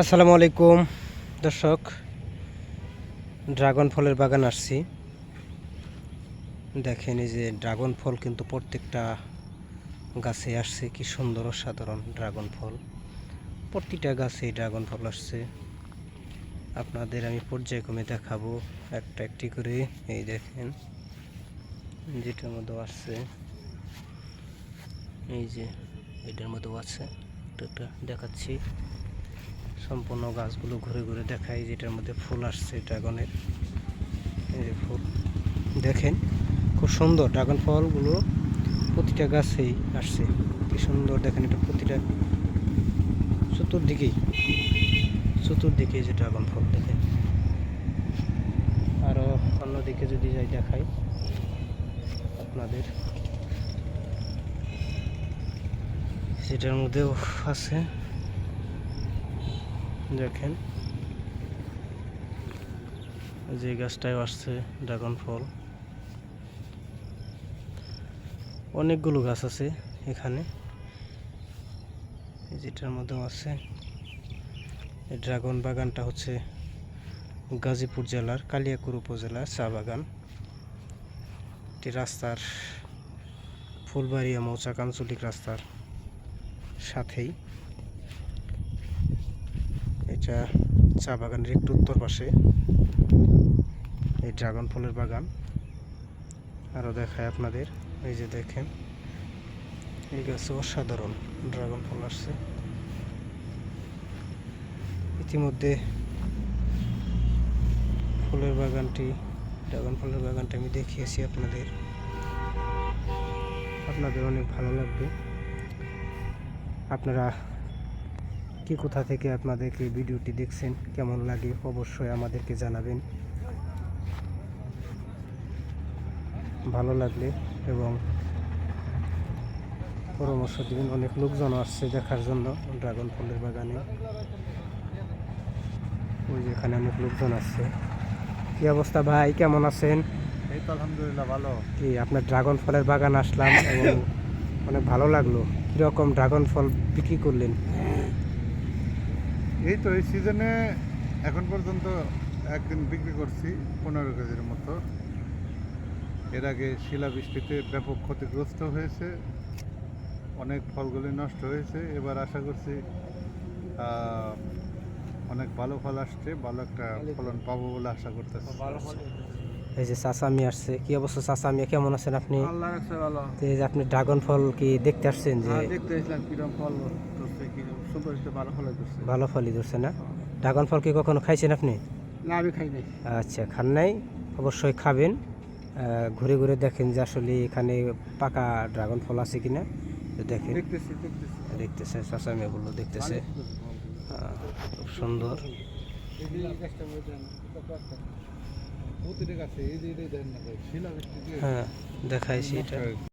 আসসালামু আলাইকুম। দর্শক, ড্রাগন ফলের বাগান আসছি। দেখেন এই যে ড্রাগন ফল কিন্তু প্রত্যেকটা গাছে আসছে, কি সুন্দর অসাধারণ ড্রাগন ফল। প্রতিটা গাছে ড্রাগন ফল আসছে। আপনাদের আমি পর্যায়ক্রমে দেখাবো একটা একটি করে, এই দেখেন, যেটার মধ্যে আসছে। এই যে এটার মধ্যেও আছে একটা দেখাচ্ছি। সম্পূর্ণ গাছগুলো ঘুরে ঘুরে দেখাই, যেটার মধ্যে ফুল আসছে ড্রাগনের। এই ফুল। দেখেন, খুব সুন্দর ড্রাগন ফলগুলো প্রতিটা গাছেই আসছে। কি সুন্দর, দেখেন এটা প্রতিটা চতুর্দিকেই, চতুর্দিকে যে ড্রাগন ফল, দেখেন। আরও অন্যদিকে যদি যাই দেখাই আপনাদের। সেটার মধ্যেও আছে দেখেন। যে গাছটায় আসছে, ড্রাগন ফল। অনেকগুলো গাছ আছে এখানে। যেটার মধ্যেও আছে। ড্রাগন বাগানটা হচ্ছে গাজীপুর জেলার কালিয়াকুর উপজেলার চা বাগান। এটি রাস্তার ফুলবাড়িয়া মৌচাক আঞ্চলিক রাস্তার সাথেই। এটা চা বাগানের একটু উত্তর পাশে। এই ড্রাগন ফলের বাগান। আরও দেখায় আপনাদের। এই যে দেখেন, এই গাছে অসাধারণ ড্রাগন ফল আসছে। ইতিমধ্যে ফুলের বাগানটি, ড্রাগন ফলের বাগানটি আমি দেখিয়েছি আপনাদের। আপনাদের অনেক ভালো লাগবে। আপনারা কি কোথা থেকে আপনাদেরকে ভিডিওটি দেখছেন কেমন লাগে অবশ্যই আমাদেরকে জানাবেন। ভালো লাগলে এবং পরামর্শ দিবেন। অনেক লোকজন আসছে দেখার জন্য ড্রাগন ফলের বাগানে। ওই যে এখানে অনেক লোকজন আসছে। কি অবস্থা ভাই কেমন আছেন? এই তো আলহামদুলিল্লাহ ভালো। কি আপনার ড্রাগন ফলের বাগান আসলাম এবং অনেক ভালো লাগল। কীরকম ড্রাগন ফল বিক্রি করলেন? এই তো, এই সিজনে এখন পর্যন্ত একদিন বিক্রি করছি পনেরো কেজির মতো। এর আগে শিলাবৃষ্টিতে ব্যাপক ক্ষতিগ্রস্ত হয়েছে, অনেক ফলগুলি নষ্ট হয়েছে। এবার আশা করছি অনেক ভালো ফল আসছে, ভালো একটা ফলন পাবো বলে আশা করতেছি। এই যে চাচামি আসছে। কি অবস্থা চাচামি কেমন আছেন আপনি? এই যে আপনি ড্রাগন ফল কি দেখতে আসছেন যে হ্যাঁ, ভালো ফলই ধরছে। না? ড্রাগন ফল কি কখনো খাইছেন আপনি? না আমি খাই নাই। আচ্ছা খান নাই? অবশ্যই খাবেন। ঘুরে ঘুরে দেখেন যে আসলে এখানে পাকা ড্রাগন ফল আছে কিনা। তো দেখেন। দেখতেছি চাচামি বলল দেখতেছে। খুব সুন্দর। হ্যাঁ দেখাইছি এটা।